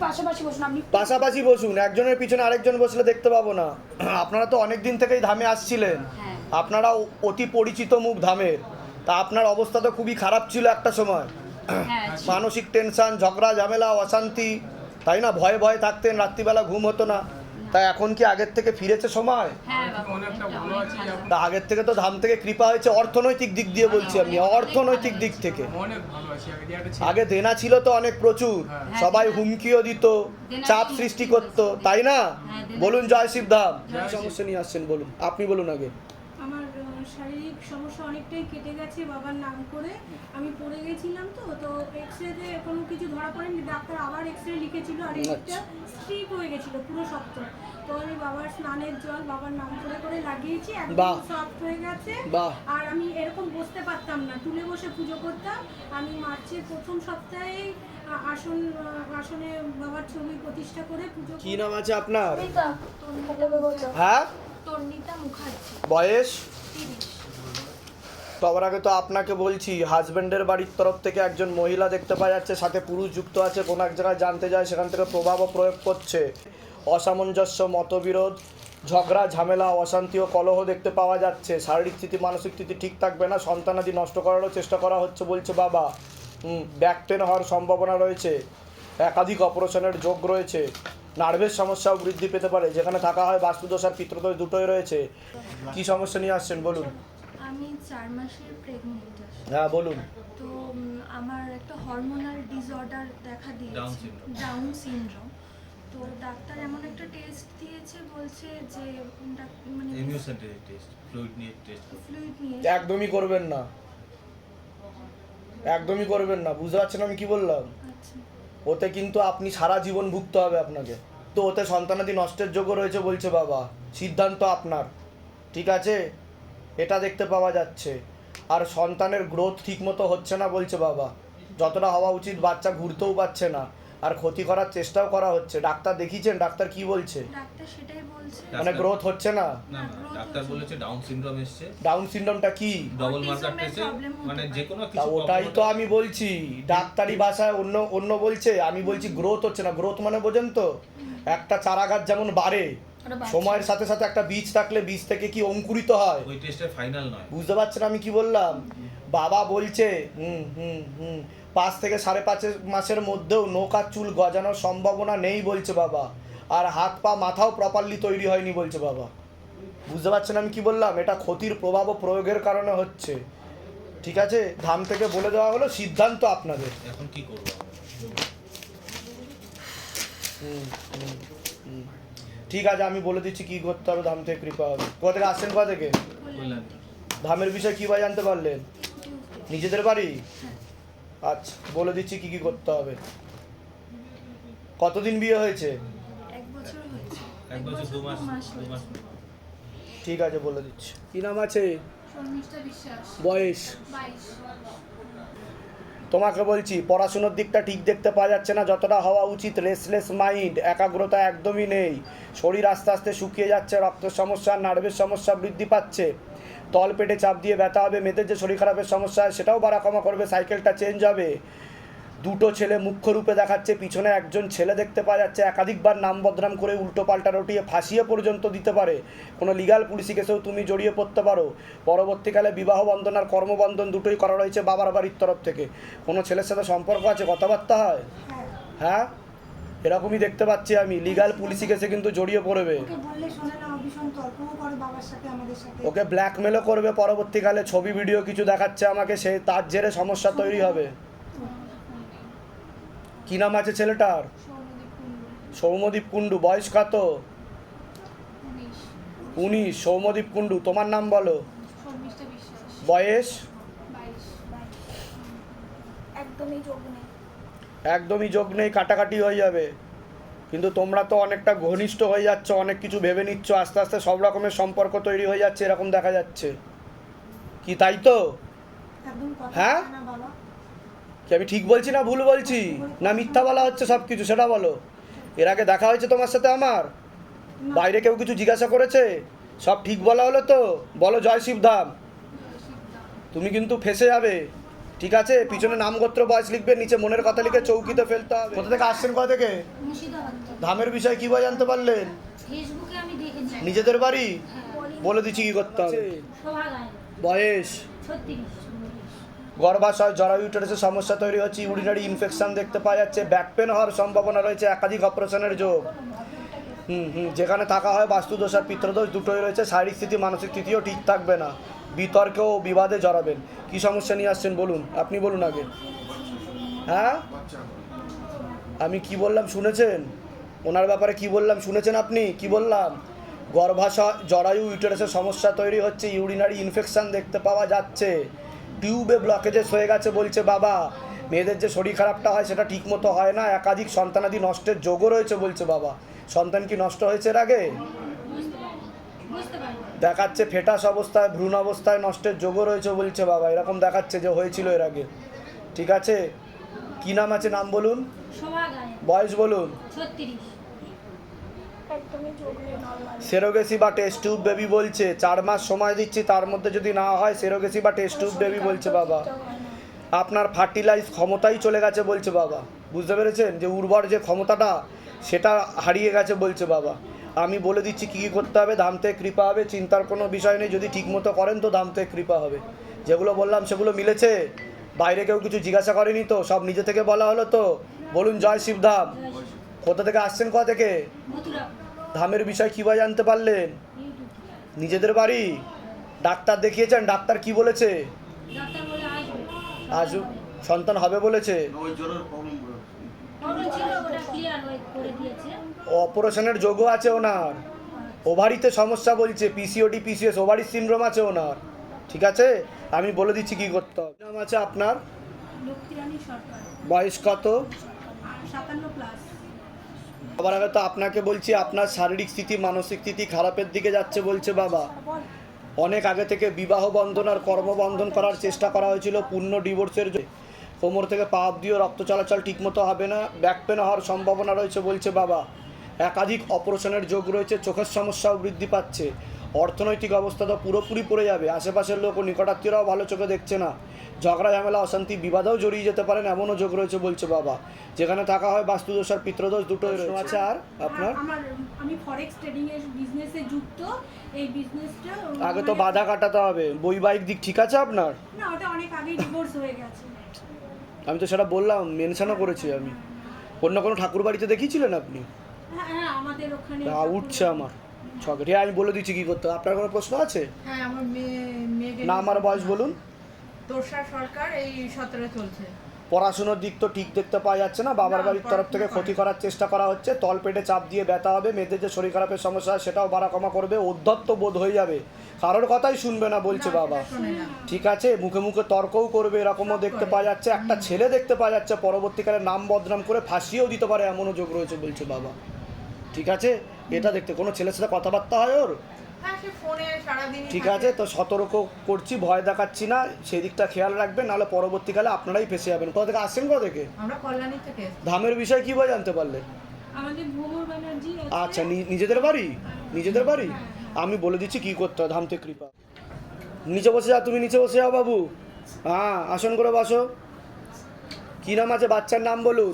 পাশাপাশি বসুন আপনি পাশাপাশি বসুন একজনের পিছনে আরেকজন বসলে দেখতে পাবো না। আপনারা তো অনেক দিন থেকেই ধামে আসছিলেন। হ্যাঁ। আপনারা অতি পরিচিত মুখ ধামের তা আপনার অবস্থা তো খুবই খারাপ ছিল একটা সময়। হ্যাঁ মানসিক টেনশন ঝগড়া ঝামেলা অশান্তি। তাই না? ভয়ে ভয়ে থাকতেন রাত্রিবেলা ঘুম হতো না। তা এখন কি আগের থেকে ফিরেছে সময়? হ্যাঁ তা আগের থেকে তো ধাম থেকে কৃপা হয়েছে অর্থনৈতিক দিক দিয়ে বলছি আমি অর্থনৈতিক দিক থেকে। অনেক ভালো আছি আগে যে একটা ছিল। আগে দেনা ছিল তো অনেক প্রচুর হ্যাঁ। সবাই হুমকিও দিত চাপ সৃষ্টি করত তাই না? হ্যাঁ, বলুন জয় শিব। ধাম সমস্যা নিয়ে আসছেন বলুন আপনি বলুন আগে। শারীরিক সমস্যা অনেকটাই কেটে গেছে বাবার নাম করে। আমি পড়ে গেছিলাম তো তো এক্স রেতে কোনো কিছু ধরা পড়েনি। ডাক্তার আবার এক্স রে লিখেছিল আর আচ্ছা। একটা স্ট্রিপ হয়ে গেছিল পুরো শক্ত। তো আমি বাবার স্নানের জল বাবার নাম করে করে লাগিয়েছি একদম সফট হয়ে গেছে। আর আমি এরকম বসতে পারতাম না তুলে বসে পুজো করতাম। আমি মার্চের প্রথম সপ্তাহে আসন আসনে বাবার ছবি প্রতিষ্ঠা করে পুজো কি নাম আছে আপনার? হ্যাঁ? মুখার্জি। বয়স? সবার আগে তো আপনাকে বলছি হাজবেন্ডের বাড়ির তরফ থেকে একজন মহিলা দেখতে পাওয়া যাচ্ছে, সাথে পুরুষ যুক্ত আছে, কোনো এক জায়গায় জানতে যায়, সেখান থেকে প্রভাবও প্রয়োগ করছে। অসামঞ্জস্য, মতবিরোধ, ঝগড়া, ঝামেলা, অশান্তি ও কলহ দেখতে পাওয়া যাচ্ছে। শারীরিক স্থিতি, মানসিক স্থিতি ঠিক থাকবে না, সন্তানাদি নষ্ট করারও চেষ্টা করা হচ্ছে বলছে বাবা। ব্যাকটেন হওয়ার সম্ভাবনা রয়েছে। একাধিক অপারেশনের যোগ রয়েছে। নার্ভের সমস্যাও বৃদ্ধি পেতে পারে। যেখানে থাকা হয় বাস্তুদোষ আর পিত্রদোষ দুটোই রয়েছে। কি সমস্যা নিয়ে আসছেন বলুন। আমি চার মাসের প্রেগনেন্ট হ্যাঁ বলুন। তো আমার একটা হরমোনাল ডিসঅর্ডার দেখা দিয়েছে। ডাউন সিনড্রোম তো ডাক্তার এমন একটা টেস্ট দিয়েছে বলছে যে মানে ইমিউসেন্টারি টেস্ট ফ্লুইড নিয়ে টেস্ট ফ্লুইড নিয়ে একদমই করবেন না। একদমই করবেন না। বুঝতে পারছেন আমি কি বললাম? আচ্ছা। ওতে কিন্তু আপনি সারা জীবন ভুগতে হবে আপনাকে। তো ওতে সন্তানাদি নষ্টের যোগ্য রয়েছে বলছে বাবা। সিদ্ধান্ত আপনার। ঠিক আছে? এটা দেখতে পাওয়া যাচ্ছে। আর সন্তানের গ্রোথ ঠিকমতো হচ্ছে না বলছে বাবা। যতটা হওয়া উচিত বাচ্চা ঘুরতেও পারছে না। আর ক্ষতি করার চেষ্টাও করা হচ্ছে। ডাক্তার দেখিয়েছেন? ডাক্তার কি বলছে? ডাক্তার সেটাই বলছে। মানে গ্রোথ হচ্ছে না? ডাক্তার বলেছে ডাউন সিনড্রোম এসছে। ডাউন সিনড্রোমটা কি? ডবল মার্কার টেস্টে হতে মানে যে কোনো কিছু ওটাই তো আমি বলছি। ডাক্তারি ভাষায় অন্য অন্য বলছে। আমি বলছি গ্রোথ হচ্ছে না। গ্রোথ মানে বোঝেন তো? একটা চারা গাছ যেমন বাড়ে সময়ের সাথে সাথে একটা বীজ থাকলে বীজ থেকে কি অঙ্কুরিত হয়? ওই টেস্টের ফাইনাল নয়। বুঝতে পারছেন আমি কি বললাম? বাবা বলছে হুম হুম হুম। পাঁচ থেকে সাড়ে পাঁচ মাসের মধ্যেও নৌকার চুল গজানোর সম্ভাবনা নেই বলছে বাবা। আর হাত পা মাথাও প্রপারলি তৈরি হয়নি বলছে বাবা। বুঝতে পারছেন আমি কি বললাম? এটা ক্ষতির প্রভাব ও প্রয়োগের কারণে হচ্ছে। ঠিক আছে? ধাম থেকে বলে দেওয়া হলো সিদ্ধান্ত আপনাদের। এখন কি করব। ঠিক আছে আমি বলে দিচ্ছি কি করতে হবে ধাম থেকে কৃপা হবে। কোথা থেকে আসছেন কোথা থেকে? ধামের বিষয়ে কী বা জানতে পারলেন? নিজেদের বাড়ি? আচ্ছা বলে দিচ্ছি কি কি করতে হবে। কতদিন বিয়ে হয়েছে? এক বছর হয়েছে। এক বছর দু মাস দু মাস ঠিক আছে বলে দিচ্ছি। কি নাম আছে? শর্মিষ্ঠা বিশ্বাস। বয়স? তোমাকে বলছি পড়াশুনোর দিকটা ঠিক দেখতে পাওয়া যাচ্ছে না যতটা হওয়া উচিত রেসলেস মাইন্ড একাগ্রতা একদমই নেই। শরীর আস্তে আস্তে শুকিয়ে যাচ্ছে রক্তের সমস্যা নার্ভের সমস্যা বৃদ্ধি পাচ্ছে। তল পেটে চাপ দিয়ে ব্যথা হবে মেয়েদের যে শরীর খারাপের সমস্যা হয় সেটাও বাড়া কমা করবে সাইকেলটা চেঞ্জ হবে। দুটো ছেলে মুখ্য রূপে দেখাচ্ছে পিছনে একজন ছেলে দেখতে পাওয়া যাচ্ছে একাধিকবার নাম বদনাম করে উল্টো পাল্টা রটিয়ে ফাঁসিয়ে পর্যন্ত দিতে পারে। কোনো লিগাল পুলিশি কেসেও তুমি জড়িয়ে পড়তে পারো। পরবর্তীকালে বিবাহ বন্ধন আর কর্মবন্ধন দুটোই করা রয়েছে বাবার বাড়ির তরফ থেকে। কোনো ছেলের সাথে সম্পর্ক আছে কথাবার্তা হয়? হ্যাঁ। হ্যাঁ? এরকমই দেখতে পাচ্ছি আমি। লিগাল পুলিশি কেসে কিন্তু জড়িয়ে পড়বে। ওকে ব্ল্যাকমেলও করবে পরবর্তীকালে ছবি ভিডিও কিছু দেখাচ্ছে আমাকে সে তার জেরে সমস্যা তৈরি হবে। কি নাম আছে ছেলেটার? সৌমদীপ কুণ্ডু। বয়স কত? উনিশ। সৌমদীপ কুণ্ডু তোমার নাম বলো। বয়স? একদমই যোগ নেই। একদমই যোগ নেই কাটাকাটি হয়ে যাবে। কিন্তু তোমরা তো অনেকটা ঘনিষ্ঠ হয়ে যাচ্ছ অনেক কিছু ভেবে নিচ্ছ আস্তে আস্তে সব রকমের সম্পর্ক তৈরি হয়ে যাচ্ছে এরকম দেখা যাচ্ছে। কি তাই তো? হ্যাঁ? কি আমি ঠিক বলছি না ভুল বলছি? না মিথ্যা বলা হচ্ছে সব কিছু সেটা বলো। এর আগে দেখা হয়েছে তোমার সাথে আমার? বাইরে কেউ কিছু জিজ্ঞাসা করেছে? সব ঠিক বলা হলো তো? বলো জয় শিবধাম। তুমি কিন্তু ফেসে যাবে। ঠিক আছে পিছনে নাম গোত্র বয়স লিখবে নিচে মনের কথা লিখে চৌকিতে ফেলতে হবে। কোথা থেকে আসছেন কোথা থেকে? ধামের বিষয় কি ভাবে জানতে পারলেন? ফেসবুকে আমি দেখেছি নিজেদের বাড়ি? বলে দিচ্ছি কি করতে হবে। বয়স? গর্ভাশয় জরায়ু ইউটারাসের সমস্যা তৈরি হচ্ছে ইউরিনারি ইনফেকশন দেখতে পাওয়া যাচ্ছে ব্যাক পেন হওয়ার সম্ভাবনা রয়েছে একাধিক অপারেশনের যোগ। হুম হুম যেখানে থাকা হয় বাস্তুদোষ আর পিত্রদোষ দুটোই রয়েছে শারীরিক স্থিতি মানসিক স্থিতিও ঠিক থাকবে না। বিতর্কে ও বিবাদে জড়াবেন। কি সমস্যা নিয়ে আসছেন বলুন? আপনি বলুন আগে। হ্যাঁ? আমি কি বললাম শুনেছেন? ওনার ব্যাপারে কি বললাম শুনেছেন আপনি? কি বললাম? গর্ভাশয়, জরায়ু, ইউটারাসের সমস্যা তৈরি হচ্ছে, ইউরিনারি ইনফেকশান দেখতে পাওয়া যাচ্ছে। টিউবে ব্লকেজেস হয়ে গেছে বলছে বাবা। মেয়েদের যে শরীর খারাপটা হয় সেটা ঠিকমতো হয় না। একাধিক সন্তানাদি নষ্টের যোগও রয়েছে বলছে বাবা। সন্তান কি নষ্ট হয়েছে এর আগে? দেখাচ্ছে ফেটাস অবস্থায় ভ্রূণ অবস্থায় নষ্টের যোগও রয়েছে বলছে বাবা। এরকম দেখাচ্ছে যে হয়েছিল এর আগে। ঠিক আছে? কি নাম আছে? নাম বলুন। শোভা বয়স বলুন। সেরোগেসি বা টেস্ট টিউব বেবি বলছে। চার মাস সময় দিচ্ছি তার মধ্যে যদি না হয় সেরোগেসি বা টেস্ট টিউব বেবি বলছে বাবা। আপনার ফার্টিলাইজ ক্ষমতাই চলে গেছে বলছে বাবা। বুঝতে পেরেছেন? যে উর্বর যে ক্ষমতাটা সেটা হারিয়ে গেছে বলছে বাবা। আমি বলে দিচ্ছি কী কী করতে হবে ধাম থেকে কৃপা হবে চিন্তার কোনো বিষয় নেই যদি ঠিকমতো করেন তো ধাম থেকে কৃপা হবে। যেগুলো বললাম সেগুলো মিলেছে বাইরে কেউ কিছু জিজ্ঞাসা করেনি তো সব নিজে থেকে বলা হলো তো। বলুন জয় শিবধাম কোথা থেকে আসছেন কোথা থেকে? ধামের বিষয় কীভাবে জানতে পারলেন? নিজেদের বাড়ি? ডাক্তার দেখিয়েছেন ডাক্তার কি বলেছে? ডাক্তার বলে আসবে। আজ সন্তান হবে বলেছে। অপারেশনের যোগও আছে ওনার। ওভারিতে সমস্যা বলছে পিসিওডি পিসিএস ওভারি সিনড্রোম আছে ওনার। ঠিক আছে? আমি বলে দিচ্ছি কি করতে হবে। নাম আছে আপনার? বয়স কত? সবার আগে তো আপনাকে বলছি আপনার শারীরিক স্থিতি মানসিক স্থিতি খারাপের দিকে যাচ্ছে বলছে বাবা। অনেক আগে থেকে বিবাহ বন্ধন আর কর্মবন্ধন করার চেষ্টা করা হয়েছিল পূর্ণ ডিভোর্সের কোমর থেকে পা অব্দিও রক্ত চলাচল ঠিকমতো হবে না ব্যাক পেন হওয়ার সম্ভাবনা রয়েছে বলছে বাবা। একাধিক অপারেশনের যোগ রয়েছে চোখের সমস্যাও বৃদ্ধি পাচ্ছে। অর্থনৈতিক অবস্থা তো পুরোপুরি পড়ে যাবে আশেপাশের লোক ও নিকটাত্মীয়রাও ভালো চোখে দেখছে না। ঝগড়া ঝামেলা অশান্তি বিবাদেও জড়িয়ে যেতে পারেন এমনও যোগ রয়েছে বলছে বাবা। যেখানে থাকা হয় বাস্তুদোষ আর পিত্রদোষ দুটোই রয়েছে। আছে আর আপনার? আমি ফরেক্স ট্রেডিং এর বিজনেসে যুক্ত এই বিজনেসটা আগে তো বাধা কাটাতে হবে। বৈবাহিক দিক ঠিক আছে আপনার? না ওটা অনেক আগেই ডিভোর্স হয়ে গেছে। আমি তো সেটা বললাম মেনশনও করেছি আমি। অন্য কোনো ঠাকুর বাড়িতে দেখিয়েছিলেন আপনি? হ্যাঁ আমাদের ওখানে না উঠছে আমার। ছকে। আমি বলে দিচ্ছি কি করতে হবে। আপনার কোনো প্রশ্ন আছে? হ্যাঁ আমার মেয়ে মেয়েকে না আমার বয়স বলুন। তোষা সরকার এই সতেরো চলছে। পড়াশুনোর দিক তো ঠিক দেখতে পাওয়া যাচ্ছে না। বাবার না, বাড়ির তরফ থেকে পড়াশোনা ক্ষতি করে। করার চেষ্টা করা হচ্ছে। তল পেটে চাপ দিয়ে ব্যথা হবে মেয়েদের যে শরীর খারাপের সমস্যা হয় সেটাও বাড়া কমা করবে। অধ্যত্ত বোধ হয়ে যাবে। কারোর কথাই শুনবে না বলছে না, বাবা। সেটা শোনে না। ঠিক আছে মুখে মুখে তর্কও করবে এরকমও দেখতে পাওয়া যাচ্ছে। একটা ছেলে দেখতে পাওয়া যাচ্ছে। পরবর্তীকালে নাম বদনাম করে ফাঁসিও দিতে পারে। এমনও যোগ রয়েছে বলছে বাবা। ঠিক আছে? এটা দেখতে কোনো ছেলের সাথে কথাবার্তা হয় ওর? হ্যাঁ সে ফোনে সারাদিন ঠিক আছে তো সতর্ক করছি ভয় দেখাচ্ছি না সেই দিকটা খেয়াল রাখবেন নাহলে পরবর্তীকালে আপনারাই ফেসে যাবেন। কোথা থেকে আসছেন কোথা থেকে। ধামের বিষয় কী বা জানতে আছে। আচ্ছা নি- নিজেদের বাড়ি? নিজেদের বাড়ি? আমি বলে দিচ্ছি কি করতে হয় ধামতে কৃপা। নিচে বসে যাও তুমি নিচে বসে যাও বাবু। হ্যাঁ আসন করে বসো। কি নাম আছে? বাচ্চার নাম বলুন।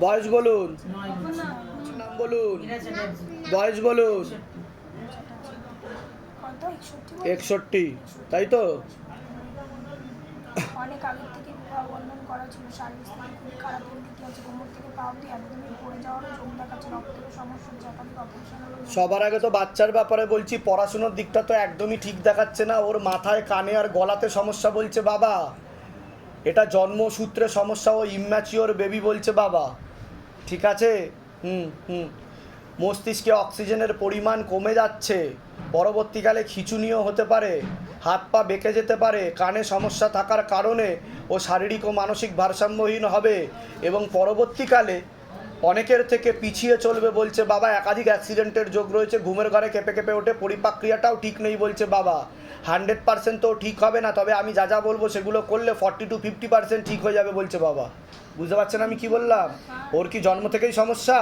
বয়স বলুন। নাম বলুন। বয়স বলুন। একষট্টি তাই তো? অনেক আগের থেকে বিবাহ বন্ধন করা ছিল শারীরিক স্থিতি খুবই খারাপ দিকে আছে কোমর থেকে পা অব্দি একদমই পড়ে যাওয়ার চোখ দেখাচ্ছে রক্তের সমস্যা হচ্ছে একাধিক অপারেশন সবার আগে তো বাচ্চার ব্যাপারে বলছি পড়াশুনোর দিকটা তো একদমই ঠিক দেখাচ্ছে না ওর মাথায় কানে আর গলাতে সমস্যা বলছে বাবা। এটা জন্মসূত্রে সমস্যা ও ইম্যাচিওর বেবি বলছে বাবা। ঠিক আছে? হুম হুম। মস্তিষ্কে অক্সিজেনের পরিমাণ কমে যাচ্ছে। পরবর্তীকালে খিচুনিও হতে পারে, হাত পা বেঁকে যেতে পারে, কানে সমস্যা থাকার কারণে ও শারীরিক ও মানসিক ভারসাম্যহীন হবে এবং পরবর্তীকালে অনেকের থেকে পিছিয়ে চলবে বলছে বাবা একাধিক অ্যাক্সিডেন্টের যোগ রয়েছে ঘুমের ঘরে কেঁপে কেঁপে ওঠে পরিপাক্রিয়াটাও ঠিক নেই বলছে বাবা। হান্ড্রেড পার্সেন্ট তো ঠিক হবে না তবে আমি যা যা বলব সেগুলো করলে ফর্টি টু ফিফটি পার্সেন্ট ঠিক হয়ে যাবে বলছে বাবা। বুঝতে পারছেন আমি কি বললাম? ওর কি জন্ম থেকেই সমস্যা?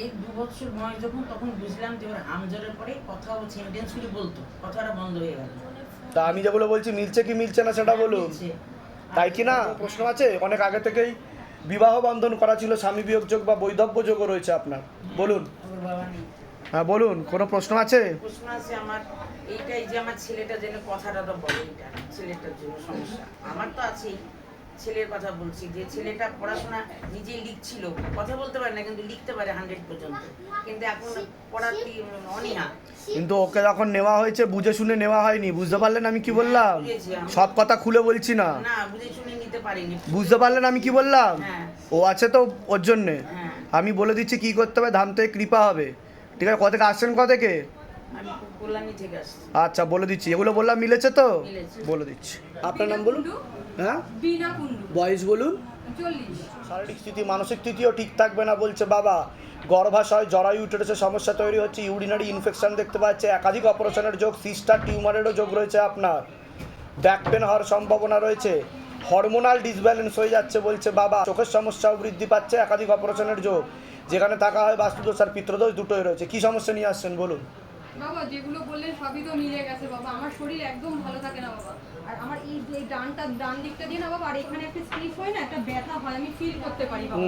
এই দু বছর বয়স যখন তখন বুঝলাম যে ওর আমজরের পরে কথা বলতো কথাটা বন্ধ হয়ে গেল। তা আমি যেগুলো বলছি মিলছে কি মিলছে না সেটা বলুন। তাই কি না? প্রশ্ন আছে অনেক আগে থেকেই? বিবাহ বন্ধন করা ছিল, স্বামী বিয়োগ যোগ বা বৈধব্য যোগও রয়েছে আপনার। বলুন। হ্যাঁ বলুন, কোনো প্রশ্ন আছে? প্রশ্ন আছে আমার, এইটাই যে আমার ছেলেটা যেন কথাটা তো বলে এটা, ছেলেটার জন্য সমস্যা। আমার তো আছেই। ছেলের কথা বলছি যে ছেলেটা পড়াশোনা নিজেই লিখছিল। কথা বলতে পারে না কিন্তু লিখতে পারে হান্ড্রেড পর্যন্ত। কিন্তু এখন পড়াতে অনীহা। কিন্তু ওকে যখন নেওয়া হয়েছে বুঝে শুনে নেওয়া হয়নি। বুঝতে পারলেন আমি কি বললাম? সব কথা খুলে বলছি না। না বুঝে শুনে নিতে পারিনি। বুঝতে পারলেন আমি কি বললাম? হ্যাঁ। ও আছে তো ওর জন্যে। হ্যাঁ। আমি বলে দিচ্ছি কি করতে হবে ধাম থেকে কৃপা হবে। ঠিক আছে কত থেকে আসছেন থেকে? আচ্ছা বলে দিচ্ছি। এগুলো বললাম মিলেছে তো? বলে দিচ্ছি। আপনার নাম বলুন? হ্যাঁ? বিনা বয়স বলুন। চল্লিশ। শারীরিক স্থিতি মানসিক স্থিতিও ঠিক থাকবে না বলছে বাবা। গর্ভাশয় জরায়ু ইউটেরাসের সমস্যা তৈরি হচ্ছে ইউরিনারি ইনফেকশন দেখতে পাচ্ছে একাধিক অপারেশনের যোগ সিস্টার টিউমারেরও যোগ রয়েছে আপনার। ব্যাক পেন হওয়ার সম্ভাবনা রয়েছে হরমোনাল ডিসব্যালেন্স হয়ে যাচ্ছে বলছে বাবা। চোখের সমস্যাও বৃদ্ধি পাচ্ছে একাধিক অপারেশনের যোগ। যেখানে থাকা হয় বাস্তুদোষ আর পিত্রদোষ দুটোই রয়েছে। কি সমস্যা নিয়ে আসছেন বলুন। বাবা যেগুলো বললেন সবই তো মিলে গেছে বাবা। আমার শরীর একদম ভালো থাকে না বাবা। আর আমার এই যে ডানটা ডান দিকটা দিয়ে না বাবা আর এখানে একটা স্লিপ হয় না একটা ব্যথা হয় আমি ফিল করতে পারি বাবা।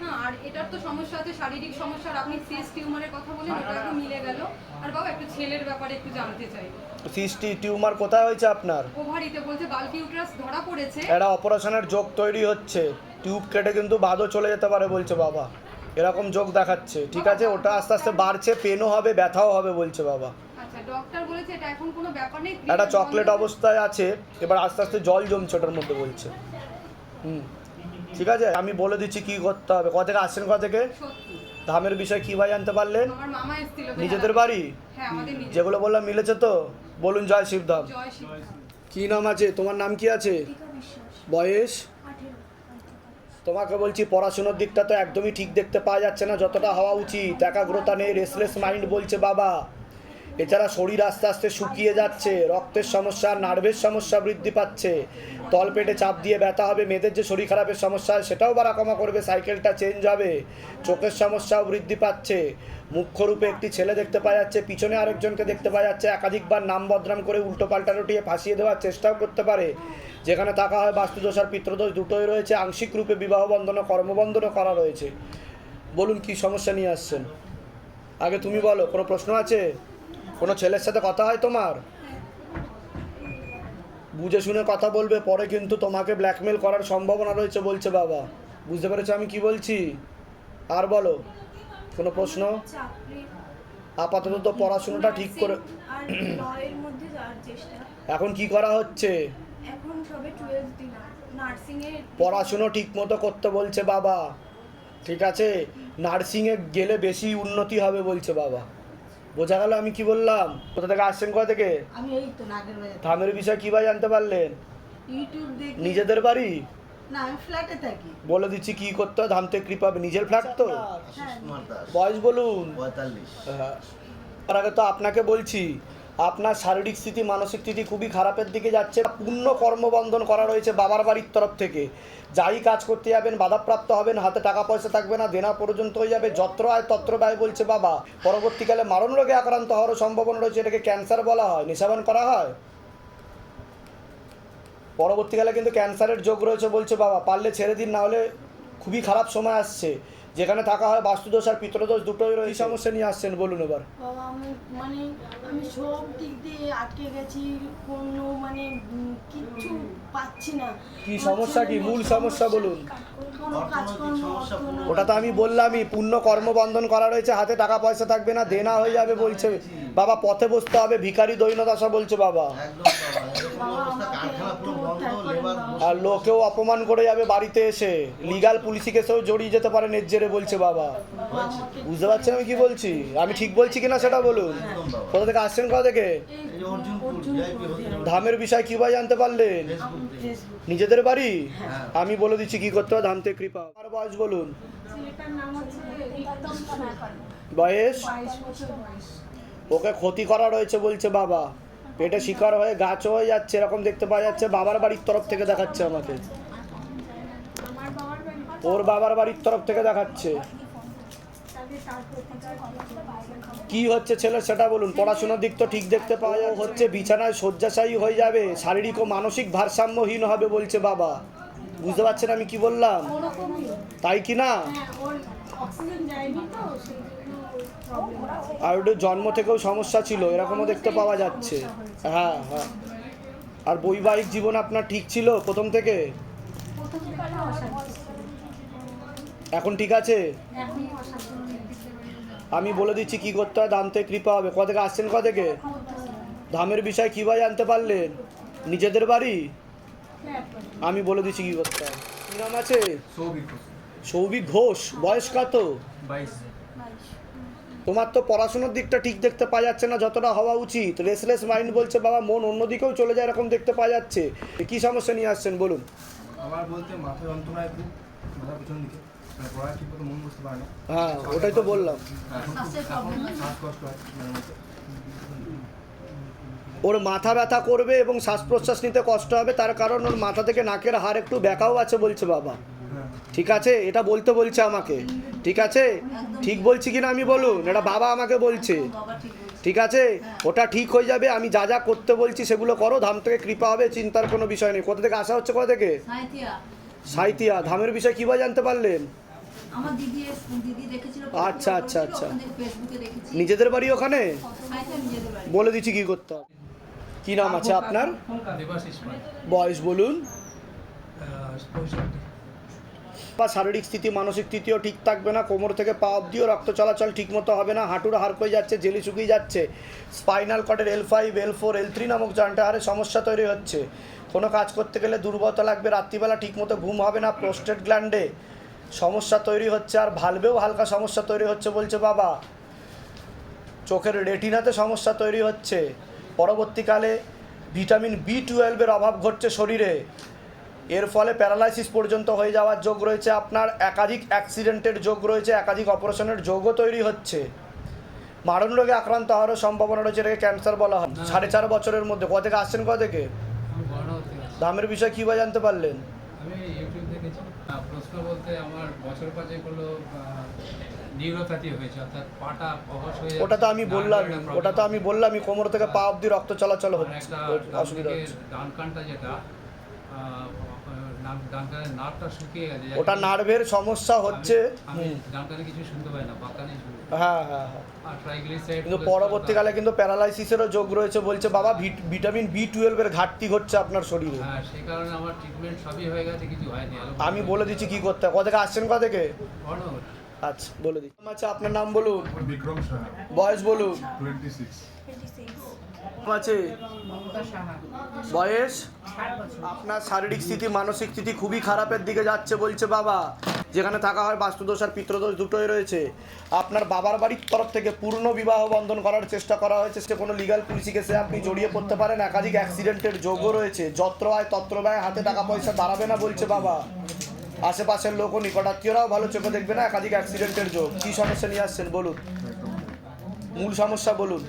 হ্যাঁ আর এটার তো সমস্যা আছে শারীরিক সমস্যা আর আপনি সিএস টিউমারের কথা বলেন ওটা একটু মিলে গেল। আর বাবা একটু ছেলের ব্যাপারে একটু জানতে চাই। সিস্টি টিউমার কোথায় হয়েছে আপনার? ওভারিতে বলছে বাল্কি ইউট্রাস ধরা পড়েছে। একটা অপারেশনের যোগ তৈরি হচ্ছে। টিউব কেটে কিন্তু বাদও চলে যেতে পারে বলছে বাবা। এরকম যোগ দেখাচ্ছে ঠিক আছে? ওটা আস্তে আস্তে বাড়ছে পেনও হবে ব্যথাও হবে বলছে বাবা। আচ্ছা ডক্টর বলেছে এটা এখন কোনো ব্যাপার নেই একটা চকলেট অবস্থায় আছে এবার আস্তে আস্তে জল জমছে ওটার মধ্যে বলছে। হুম ঠিক আছে? আমি বলে দিচ্ছি কি করতে হবে। ক থেকে আসছেন ক থেকে? ধামের বিষয়ে কী ভাই জানতে পারলেন? আমার মামা এসেছিল নিজেদের বাড়ি? হ্যাঁ যেগুলো বললাম মিলেছে তো? বলুন জয় শিবধাম। কি নাম আছে? তোমার নাম কি আছে? বয়স? তোমাকে বলছি, পড়াশোনার দিকটা তো একদমই ঠিক দেখতে পাওয়া যাচ্ছে না, যতটা হওয়া উচিত। একাগ্রতা নেই রেসলেস মাইন্ড বলছে বাবা। এছাড়া শরীর আস্তে আস্তে শুকিয়ে যাচ্ছে, রক্তের সমস্যা নার্ভের সমস্যা বৃদ্ধি পাচ্ছে। তলপেটে চাপ দিয়ে ব্যথা হবে, মেয়েদের যে শরীর খারাপের সমস্যা সেটাও বাড়া কমা করবে সাইকেলটা চেঞ্জ হবে, চোখের সমস্যাও বৃদ্ধি পাচ্ছে। মুখ্যরূপে একটি ছেলে দেখতে পাওয়া যাচ্ছে, পিছনে আরেকজনকে দেখতে পাওয়া যাচ্ছে, একাধিকবার নাম বদনাম করে উল্টো পাল্টা রটিয়ে ফাঁসিয়ে দেওয়ার চেষ্টাও করতে পারে। যেখানে থাকা হয় বাস্তুদোষ আর পিত্রদোষ দুটোই রয়েছে আংশিক রূপে বিবাহ বন্ধন কর্মবন্ধনও করা রয়েছে। বলুন, কি সমস্যা নিয়ে আসছেন? আগে তুমি বলো, কোনো প্রশ্ন আছে? কোনো ছেলের সাথে কথা হয় তোমার? বুঝে শুনে কথা বলবে, পরে কিন্তু তোমাকে ব্ল্যাকমেল করার সম্ভাবনা রয়েছে বলছে বাবা। বুঝতে পেরেছ আমি কি বলছি? আর বলো, কোনো প্রশ্ন? আপাতত তো পড়াশোনাটা ঠিক করে এখন কি করা হচ্ছে? পড়াশুনো ঠিক মতো করতে বলছে বাবা। ঠিক আছে? নার্সিংয়ে গেলে বেশি উন্নতি হবে বলছে বাবা। বোঝা গেল আমি কি বললাম? কোথা থেকে আসছেন কোথা থেকে? আমি এই তো নাগের বাজার ধামের বিষয়ে কি ভাই জানতে পারলেন? ইউটিউব দেখি। নিজেদের বাড়ি? না আমি ফ্ল্যাটে থাকি। বলে দিচ্ছি কি করতে হয় ধাম থেকে কৃপা নিজের ফ্ল্যাট তো? বয়স বলুন। পঁয়তাল্লিশ। হ্যাঁ। তার আগে তো আপনাকে বলছি আপনার শারীরিক স্থিতি, মানসিক স্থিতি খুবই খারাপের দিকে যাচ্ছে। পূর্ণ কর্মবন্ধন করা রয়েছে বাবার বাড়ির তরফ থেকে। যাই কাজ করতে যাবেন, বাধাপ্রাপ্ত হবেন, হাতে টাকা পয়সা থাকবে না, দেনা পর্যন্ত হয়ে যাবে, যত্র আয় তত্র ব্যয় বলছে বাবা। পরবর্তীকালে মারণ রোগে আক্রান্ত হওয়ারও সম্ভাবনা রয়েছে, এটাকে ক্যান্সার বলা হয়। নেশাবান করা হয়? পরবর্তীকালে কিন্তু ক্যান্সারের যোগ রয়েছে বলছে বাবা। পারলে ছেড়ে দিন, না হলে খুবই খারাপ সময় আসছে। যেখানে থাকা হয় বাস্তুদোষ আর পিতৃদোষ দুটোই রয়েছে। এই সমস্যা নিয়ে আসছেন? বলুন এবার। বাবা আমি মানে আমি সব দিক দিয়ে আটকে গেছি কোনো মানে কিচ্ছু পাচ্ছি না। কি সমস্যা কি? মূল সমস্যা বলুন। কোনো কাজকর্ম ওটা তো আমি বললামই পূর্ণ কর্মবন্ধন করা রয়েছে হাতে টাকা পয়সা থাকবে না দেনা হয়ে যাবে বলছে। বাবা পথে বসতে হবে ভিকারি ভিখারি দৈনদশা বলছে বাবা। আর লোকেও অপমান করে যাবে বাড়িতে এসে। লিগাল পুলিশি কেসেও জড়িয়ে যেতে পারে নেজ্জেরে বলছে বাবা। বুঝতে পারছেন আমি কি বলছি? আমি ঠিক বলছি কিনা সেটা বলুন। কোথা থেকে আসছেন কোথা থেকে? ধামের বিষয় কি ভাই জানতে পারলেন? নিজেদের বাড়ি? হ্যাঁ। আমি বলে দিচ্ছি কি করতে হবে ধাম থেকে কৃপা। আর বয়স বলুন? বয়স। ওকে ক্ষতি করা রয়েছে বলছে বাবা। পেটে শিকার হয়ে গাছ হয়ে যাচ্ছে এরকম দেখতে পাওয়া যাচ্ছে। বাবার বাড়ির তরফ থেকে দেখাচ্ছে আমাকে। ওর বাবার বাড়ির তরফ থেকে দেখাচ্ছে। কি হচ্ছে ছেলে সেটা বলুন। পড়াশোনার দিক তো ঠিক দেখতে পাওয়া যায় হচ্ছে বিছানায় শয্যাশায়ী হয়ে যাবে। শারীরিক ও মানসিক ভারসাম্যহীন হবে বলছে বাবা। বুঝতে পারছেন আমি কি বললাম? তাই কি না? আর ওটা জন্ম থেকেও সমস্যা ছিল এরকমও দেখতে পাওয়া যাচ্ছে। হ্যাঁ হ্যাঁ। আর বৈবাহিক জীবন আপনার ঠিক ছিল প্রথম থেকে? এখন ঠিক আছে? আমি বলে দিচ্ছি কি করতে হয় দাম থেকে কৃপা হবে। ক থেকে আসছেন ক থেকে? ধামের বিষয় কীভাবে জানতে পারলেন? নিজেদের বাড়ি? আমি বলে দিচ্ছি কি করতে হয়। কি নাম আছে? সৌভিক ঘোষ। বয়স কত? তোমার তো পড়াশোনার দিকটা ঠিক দেখতে পাওয়া যাচ্ছে না যতটা হওয়া উচিত। রেসলেস মাইন্ড বলছে বাবা মন অন্যদিকেও চলে যায় এরকম দেখতে পাওয়া যাচ্ছে। কি সমস্যা নিয়ে আসছেন বলুন। আমার বলতে মাথা যন্ত্রণায় খুব মাথা পিছন দিকে। মানে মন হ্যাঁ ওটাই তো বললাম। মধ্যে। ওর মাথা ব্যথা করবে এবং শ্বাস প্রশ্বাস নিতে কষ্ট হবে তার কারণ ওর মাথা থেকে নাকের হাড় একটু ব্যাকাও আছে বলছে বাবা। ঠিক আছে? এটা বলতে বলছে আমাকে। ঠিক আছে? ঠিক বলছি কিনা আমি বলুন? এটা বাবা আমাকে বলছে। ঠিক আছে? ওটা ঠিক হয়ে যাবে আমি যা যা করতে বলছি সেগুলো করো। ধাম থেকে কৃপা হবে চিন্তার কোনো বিষয় নেই। কোথা থেকে আসা হচ্ছে কোথা থেকে? সাইতিয়া ধামের বিষয় কীভাবে জানতে পারলেন? আমার দিদি এস- দিদি দেখেছিল আচ্ছা, আচ্ছা, আচ্ছা। নিজেদের বাড়ি ওখানে? বলে দিচ্ছি কি করতে হবে। কি নাম আছে আপনার? বয়স বলুন। বা শারীরিক স্থিতি, মানসিক স্থিতিও ঠিক থাকবে না। কোমর থেকে পা অবধিও রক্ত চলাচল ঠিকমতো হবে না। হাঁটুর হাড় হয়ে যাচ্ছে, জেলি শুকিয়ে যাচ্ছে। Spinal কর্ডের L five L four L three নামক জয়েন্টে হারে সমস্যা তৈরি হচ্ছে। কোনো কাজ করতে গেলে দুর্বলতা লাগবে। রাত্রিবেলা ঠিকমতো ঘুম হবে না। প্রোস্টেট গ্ল্যান্ডে সমস্যা তৈরি হচ্ছে। আর ভালবেও হালকা সমস্যা তৈরি হচ্ছে বলছে বাবা। চোখের রেটিনাতে সমস্যা তৈরি হচ্ছে। পরবর্তীকালে ভিটামিন বি টুয়েলভের অভাব ঘটছে শরীরে। এর ফলে প্যারালাইসিস পর্যন্ত হয়ে যাওয়ার যোগ রয়েছে আপনার একাধিক অ্যাক্সিডেন্টের যোগ রয়েছে একাধিক অপারেশনের যোগও তৈরি হচ্ছে। মারণ রোগে আক্রান্ত হওয়ারও সম্ভাবনা রয়েছে এটাকে ক্যান্সার বলা হয়। সাড়ে চার বছরের মধ্যে। কোথা থেকে আসছেন কোথা থেকে। দামের বিষয়ে কীভাবে জানতে পারলেন? আমি ইউটিউব দেখেছি। প্রশ্ন বলতে আমার বছর পাঁচেক হলো নিউরোপ্যাথি হয়েছে অর্থাৎ পাটা অবশ হয়ে ওটা তো আমি বললাম ওটা তো আমি বললামই কোমর থেকে পা অবধি রক্ত চলাচল হচ্ছে অসুবিধা হচ্ছে। ডান কানটা যেটা ওটা নার্ভের সমস্যা হচ্ছে। হ্যাঁ হ্যাঁ হ্যাঁ। কিন্তু পরবর্তীকালে কিন্তু প্যারালাইসিসেরও যোগ রয়েছে বলছে বাবা ভিটামিন বি টুয়েলভের ঘাটতি ঘটছে আপনার শরীরে। হ্যাঁ সেই কারণে আমার ট্রিটমেন্ট সবই হয়ে গেছে কিছু হয়নি। allopathy আমি বলে দিচ্ছি কি করতে কোথা থেকে আসছেন কোথা থেকে? আচ্ছা বলে দিচ্ছি। আচ্ছা আপনার নাম বলুন। বিক্রম বয়স বলুন। টোয়েন্টি সিক্স আছে? বয়স? আপনার শারীরিক স্থিতি মানসিক স্থিতি খুবই খারাপের দিকে যাচ্ছে বলছে বাবা। যেখানে থাকা হয় বাস্তুদোষ আর পিত্রদোষ দুটোই রয়েছে। আপনার বাবার বাড়ির তরফ থেকে পূর্ণ বিবাহ বন্ধন করার চেষ্টা করা হয়েছে। সে কোনো লিগাল পুলিশি কেসে আপনি জড়িয়ে পড়তে পারেন। একাধিক অ্যাক্সিডেন্টের যোগও রয়েছে। যত্র আয় তত্র ব্যয় হাতে টাকা পয়সা দাঁড়াবে না বলছে বাবা। আশেপাশের লোক ও নিকটাত্মীয়রাও ভালো চোখে দেখবে না। একাধিক অ্যাক্সিডেন্টের যোগ। কী সমস্যা নিয়ে আসছেন বলুন? মূল সমস্যা বলুন।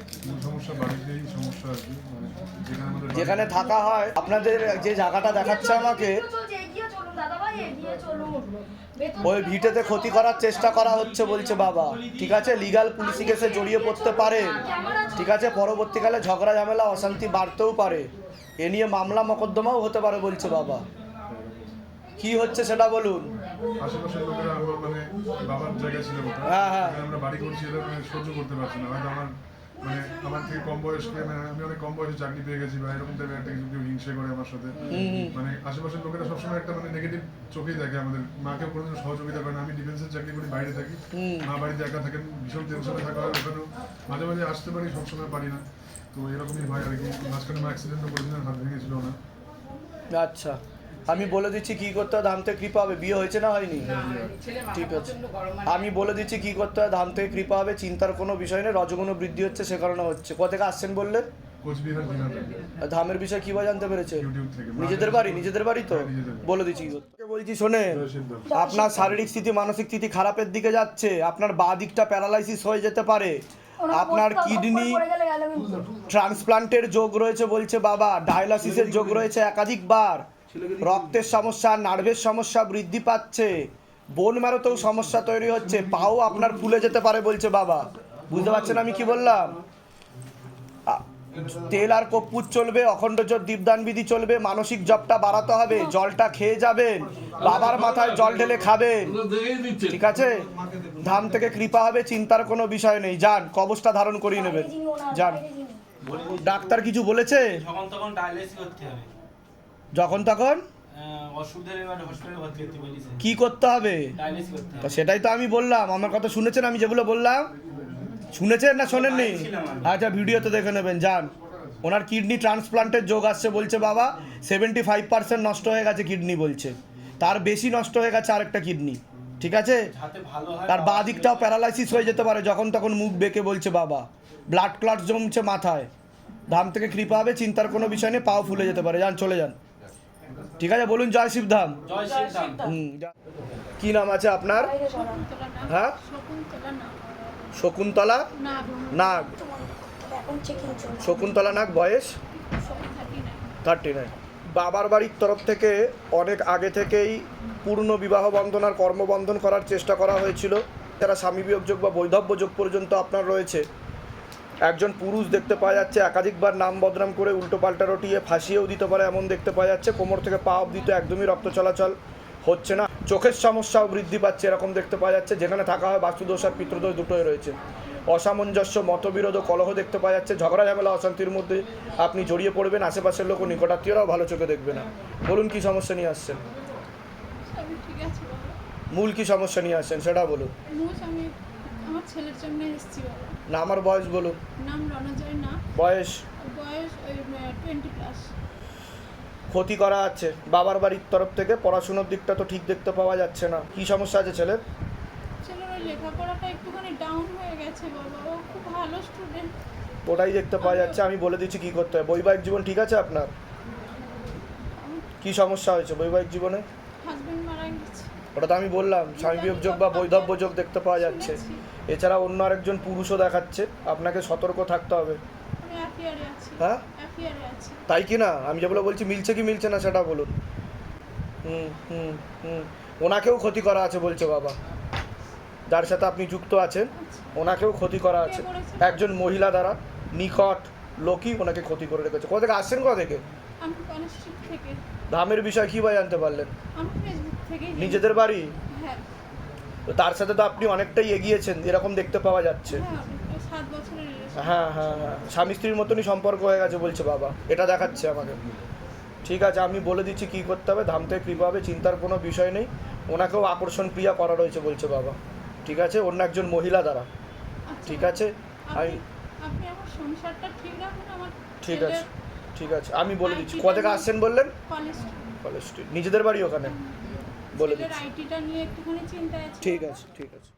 সমস্যা বাড়িতেই সমস্যা আর কি মানে যেখানে আমাদের যেখানে থাকা হয় আপনাদের যে জায়গাটা দেখাচ্ছে আমাকে ওই ভিটেতে ক্ষতি করার চেষ্টা করা হচ্ছে বলছে বাবা। ঠিক আছে লিগাল পুলিশি কেসে জড়িয়ে পড়তে পারে। ঠিক আছে পরবর্তীকালে ঝগড়া ঝামেলা অশান্তি বাড়তেও পারে। এ নিয়ে মামলা মকদ্দমাও হতে পারে বলছে বাবা। কি হচ্ছে সেটা বলুন। আশেপাশের লোকেরা আমার মানে বাবার জায়গা ছিল হ্যাঁ, হ্যাঁ। আমরা বাড়ি করছি এটা সহ্য করতে পারছি না। হয়তো আমার মানে আমার থেকে কম বয়সকে মানে আমি অনেক কম বয়সে চাকরি পেয়ে গেছি বা এরকম টাইপের একটা কিছু কেউ হিংসে করে আমার সাথে। মানে আশেপাশের লোকেরা সবসময় একটা মানে নেগেটিভ চোখেই দেখে আমাদের। মাকেও কোনোদিন সহযোগিতা করে না। আমি ডিফেন্সের চাকরি করি বাইরে থাকি। মা বাড়িতে একা থাকেন ভীষণ টেনশনে থাকা হয় ওখানেও মাঝে মাঝে আসতে পারি সবসময় পারি না। তো এরকমই হয় আর কি। মাঝখানে মা অ্যাক্সিডেন্টও করেছিলেন হাত ভেঙেছিল না আচ্ছা। আমি বলে দিচ্ছি কি করতে হয় ধাম থেকে কৃপা হবে। বিয়ে হয়েছে না হয়নি? ঠিক আছে। মানে আমি বলে দিচ্ছি কি করতে হয় ধাম থেকে কৃপা হবে চিন্তার কোনো বিষয় নেই রজগুণ বৃদ্ধি হচ্ছে সে কারণে হচ্ছে। কোথা থেকে আসছেন বললেন? ধামের বিষয় কীভাবে জানতে পেরেছে? নিজেদের বাড়ি নিজেদের বাড়ি তো? হ্যাঁ। বলে দিচ্ছি বলছি সিদ্ধ। আপনার শারীরিক স্থিতি মানসিক স্থিতি খারাপের দিকে যাচ্ছে আপনার বা দিকটা প্যারালাইসিস হয়ে যেতে পারে। আপনার কিডনি ট্রান্সপ্লান্টের যোগ রয়েছে বলছে বাবা ডায়ালাসিসের যোগ রয়েছে একাধিকবার। রক্তের সমস্যা নার্ভের সমস্যা বৃদ্ধি পাচ্ছে। বোন মারোতেও সমস্যা তৈরি হচ্ছে। পাও আপনার ফুলে যেতে পারে বলছে বাবা। বুঝতে পারছেন আমি কি বললাম? তেল আর কর্পূর চলবে অখণ্ড জোর দীপদান বিধি চলবে মানসিক জবটা বাড়াতে হবে জলটা খেয়ে যাবেন বাবার মাথায় জল ঢেলে খাবেন। ঠিক আছে? ধাম থেকে কৃপা হবে চিন্তার কোনো বিষয় নেই। যান কবচটা ধারণ করিয়ে নেবেন। যান। ডাক্তার কিছু বলেছে? তখন ডায়ালিসিস করতে হবে। যখন তখন? কি করতে হবে? তা সেটাই তো আমি বললাম আমার কথা শুনেছেন আমি যেগুলো বললাম? শুনেছেন না শোনেননি। আচ্ছা ভিডিওতে দেখে নেবেন যান। ওনার কিডনি ট্রান্সপ্লান্টের যোগ আসছে বলছে বাবা সেভেন্টি ফাইভ পার্সেন্ট নষ্ট হয়ে গেছে কিডনি বলছে। তার বেশি নষ্ট হয়ে গেছে আরেকটা কিডনি ঠিক আছে? তার বাঁ দিকটাও প্যারালাইসিস হয়ে যেতে পারে যখন তখন মুখ বেঁকে বলছে বাবা। ব্লাড ক্লট জমছে মাথায়। ধাম থেকে কৃপা হবে চিন্তার কোনো বিষয় নেই পাও ফুলে যেতে পারে। যান চলে যান। ঠিক আছে বলুন জয় শিবধাম। কি নাম আছে আপনার? হ্যাঁ? শকুন্তলা নাগ। শকুন্তলা? নাগ। বয়স? থার্টি নাইন বাবার বাড়ির তরফ থেকে অনেক আগে থেকেই পূর্ণ বিবাহ বন্ধন আর কর্মবন্ধন করার চেষ্টা করা হয়েছিল। যারা স্বামী বিয়োগ যোগ বা বৈধব্য যোগ পর্যন্ত আপনার রয়েছে একজন পুরুষ দেখতে পাওয়া যাচ্ছে একাধিকবার নাম বদনাম করে উল্টো পাল্টা রটিয়ে ফাঁসিয়েও দিতে পারে এমন দেখতে পাওয়া যাচ্ছে। কোমর থেকে পা অবধি তো একদমই রক্ত চলাচল হচ্ছে না। চোখের সমস্যাও বৃদ্ধি পাচ্ছে এরকম দেখতে পাওয়া যাচ্ছে যেখানে থাকা হয় বাস্তুদোষ আর পিতৃদোষ দুটোই রয়েছে। অসামঞ্জস্য মতবিরোধ ও কলহ দেখতে পাওয়া যাচ্ছে। ঝগড়া ঝামেলা অশান্তির মধ্যে আপনি জড়িয়ে পড়বেন আশেপাশের লোক ও নিকটাত্মীয়রাও ভালো চোখে দেখবে না। বলুন কি সমস্যা নিয়ে আসছেন? মূল কি সমস্যা নিয়ে আসছেন সেটা বলুন। আমার ছেলের জন্য এসেছি বাবা না আমার বয়স বলুন। নাম রণজয় না। বয়স? বয়স টোয়েন্টি প্লাস ক্ষতি করা আছে। বাবার বাড়ির তরফ থেকে পড়াশুনোর দিকটা তো ঠিক দেখতে পাওয়া যাচ্ছে না। কি সমস্যা আছে ছেলের? ছেলের ওই লেখাপড়াটা একটুখানি ডাউন হয়ে গেছে বাবা। ও খুব ভালো স্টুডেন্ট ওটাই দেখতে পাওয়া যাচ্ছে। আমি বলে দিচ্ছি কি করতে হবে বৈবাহিক জীবন ঠিক আছে আপনার? কি সমস্যা হয়েছে বৈবাহিক জীবনে? হাজবেন্ড মারা গেছে। ওটা তো আমি বললাম স্বামী বিয়োগ যোগ বা বৈধব্য যোগ দেখতে পাওয়া যাচ্ছে। এছাড়া অন্য আরেকজন পুরুষও দেখাচ্ছে আপনাকে সতর্ক থাকতে হবে। হ্যাঁ? তাই কি না? আমি যেগুলো বলছি মিলছে কি মিলছে না সেটা বলুন। হুম হুম হুম। ওনাকেও ক্ষতি করা আছে বলছে বাবা। যার সাথে আপনি যুক্ত আছেন ওনাকেও ক্ষতি করা আছে। একজন মহিলা দ্বারা নিকট লোকই ওনাকে ক্ষতি করে রেখেছে। কোথা থেকে? আসছেন কোথা থেকে? ধামের বিষয় কী ভাই জানতে পারলেন? নিজেদের বাড়ি? হ্যাঁ। তো তার সাথে তো আপনি অনেকটাই এগিয়েছেন এরকম দেখতে পাওয়া যাচ্ছে। হ্যাঁ সাত বছরের হ্যাঁ হ্যাঁ হ্যাঁ। স্বামী স্ত্রীর মতনই সম্পর্ক হয়ে গেছে বলছে বাবা। এটা দেখাচ্ছে আমাকে। ঠিক আছে আমি বলে দিচ্ছি কী করতে হবে। ধাম থেকে কৃপা হবে চিন্তার কোনো বিষয় নেই। ওনাকেও আকর্ষণ ক্রিয়া করা রয়েছে বলছে বাবা। ঠিক আছে অন্য একজন মহিলা দ্বারা। ঠিক আছে আমি ঠিক আছে ঠিক আছে। আমি বলে দিচ্ছি। কোথা থেকে আসছেন বললেন? College Street. নিজেদের বাড়ি ওখানে। বলে দিচ্ছি। আইটিটা নিয়ে একটুখানি আছে। ঠিক আছে ঠিক আছে।